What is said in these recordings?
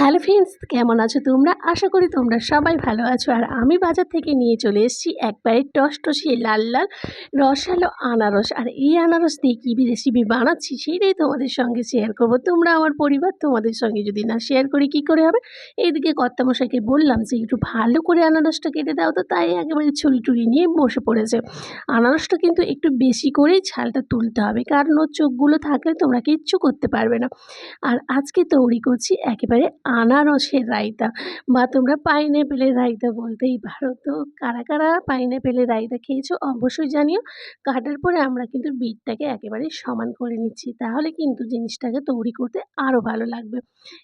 Hello friends, কেমন আছো তোমরা? আশা করি তোমরা সবাই ভালো আছো। আর আমি বাজার থেকে নিয়ে চলে এসেছি একবারে টসটসিয়ে লাল লাল রসালো আনারস। আর এই আনারস দিয়ে কী রেসিপি বানাচ্ছি সেটাই তোমাদের সঙ্গে শেয়ার করব। তোমরা আমার পরিবার তোমাদের সঙ্গে যদি না শেয়ার করি কি করে হবে? এইদিকে কর্তামশাইকে বললাম যে, একটু ভালো করে আনারসটা কেটে দাও তো। তাই একেবারে ছুরি টুরি নিয়ে বসে পড়েছে। আনারসটা কিন্তু একটু বেশি করেই ছালটা তুলতে হবে, কারণ ওর চোখগুলো থাকলে তোমরা কিচ্ছু করতে পারবে না। আর আজকে তৈরি করছি একেবারে আনারসের রায়তা বা তোমরা পাইনঅ্যাপেলের রায়তা বলতেই পারো। তো কারা কারা পাইনঅ্যাপেলের রায়তা খেয়েছো অবশ্যই জানিও। কাটার পরে আমরা কিন্তু বিটটাকে একেবারে সমান করে নিচ্ছি। তাহলে কিন্তু জিনিসটাকে তৈরি করতে আরও ভালো লাগবে।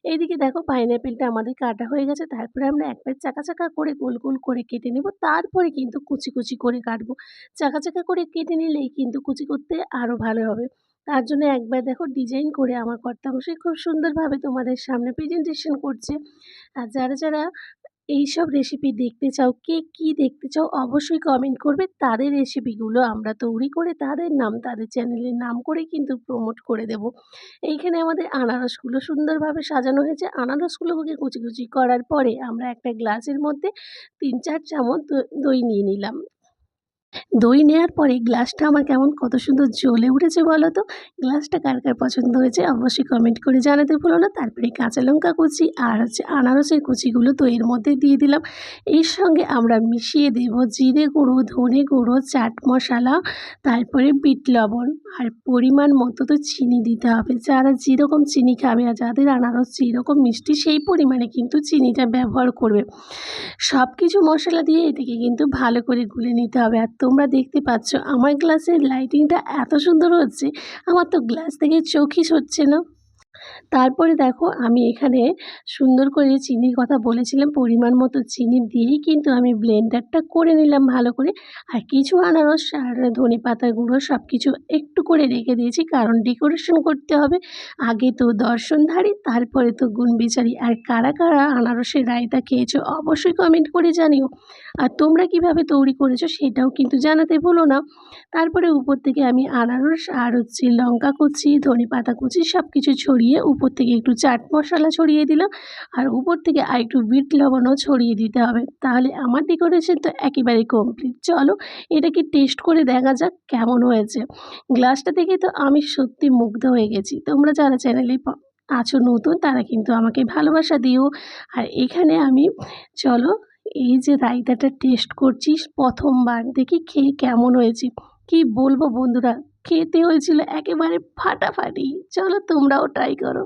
এইদিকে দেখো পাইনঅ্যাপেলটা আমাদের কাটা হয়ে গেছে। তারপরে আমরা একবার চাকা চাকা করে গোল গোল করে কেটে নেব। তারপরে কিন্তু কুচি কুচি করে কাটবো। চাকা চাকা করে কেটে নিলেই কিন্তু কুচি করতে আরও ভালো হবে। তার জন্য একবার দেখো ডিজাইন করে আমার কর্তামশাই খুব সুন্দরভাবে তোমাদের সামনে প্রেজেন্টেশন করছে। আর যারা যারা এইসব রেসিপি দেখতে চাও, কে কী দেখতে চাও অবশ্যই কমেন্ট করবে। তাদের রেসিপিগুলো আমরা তৈরি করে তাদের নাম, তাদের চ্যানেলের নাম করে কিন্তু প্রমোট করে দেব। এইখানে আমাদের আনারসগুলো সুন্দরভাবে সাজানো হয়েছে। আনারসগুলোকে কুচি কুচি করার পরে আমরা একটা গ্লাসের মধ্যে তিন, চার চামচ দই নিয়ে নিলাম। দই নেওয়ার পরে গ্লাসটা আমার কেমন কত সুন্দর জ্বলে উঠেছে বলো তো? গ্লাসটা কার কার পছন্দ হয়েছে অবশ্যই কমেন্ট করে জানাতে ভুলো না। তারপরে কাঁচা লঙ্কা কুচি আর হচ্ছে আনারসের কুচিগুলো দইয়ের মধ্যে দিয়ে দিলাম। এর সঙ্গে আমরা মিশিয়ে দেব জিরে গুঁড়ো, ধনে গুঁড়ো, চাট মশলা, তারপরে বিট লবণ। আর পরিমাণ মতো তো চিনি দিতে হবে। যারা যেরকম চিনি খাবে আর যাদের আনারস যেরকম মিষ্টি সেই পরিমাণে কিন্তু চিনিটা ব্যবহার করবে। সব কিছু মশলা দিয়ে এটাকে কিন্তু ভালো করে গুলে নিতে হবে। আর তোমরা দেখতে পাচ্ছ আমার গ্লাসের লাইটিংটা এত সুন্দর হচ্ছে, আমার তো গ্লাস থেকে চোখই সরছে না। তারপরে দেখো আমি এখানে সুন্দর করে চিনির কথা বলেছিলাম, পরিমাণ মতো চিনি দিয়েই কিন্তু আমি ব্লেন্ডারটা করে নিলাম ভালো করে। আর কিছু আনারস আর ধনে পাতা গুঁড়ো সব কিছু একটু করে রেখে দিয়েছি, কারণ ডেকোরেশন করতে হবে। আগে তো দর্শনধারী, তারপরে তো গুণবিচারি আর কারা কারা আনারসের রায়তা খেয়েছো অবশ্যই কমেন্ট করে জানিও। আর তোমরা কীভাবে তৈরি করেছ সেটাও কিন্তু জানাতে ভুলো না। তারপরে উপর থেকে আমি আনারস আর হচ্ছে লঙ্কা কুচি, ধনে পাতা কুচি সব কিছু ছড়িয়ে উপর থেকে একটু চাট মশলা ছড়িয়ে দিলাম আর উপর থেকে আর একটু বিট লবণও ছড়িয়ে দিতে হবে। তাহলে আমার ডেকোরেশন তো একেবারে কমপ্লিট চলো এটাকে টেস্ট করে দেখা যাক কেমন হয়েছে। গ্লাসটা থেকে তো আমি সত্যি মুগ্ধ হয়ে গেছি। তোমরা যারা চ্যানেলে আছো নতুন, তারা কিন্তু আমাকে ভালোবাসা দিও। আর এখানে আমি, চলো এই যে রায়তাটা টেস্ট করছি প্রথমবার। দেখি খেয়ে কেমন হয়েছে। কি বলব বন্ধুরা? খেতে হয়েছিল একেবারে ফাটাফাটি। চলো তোমরাও ট্রাই করো।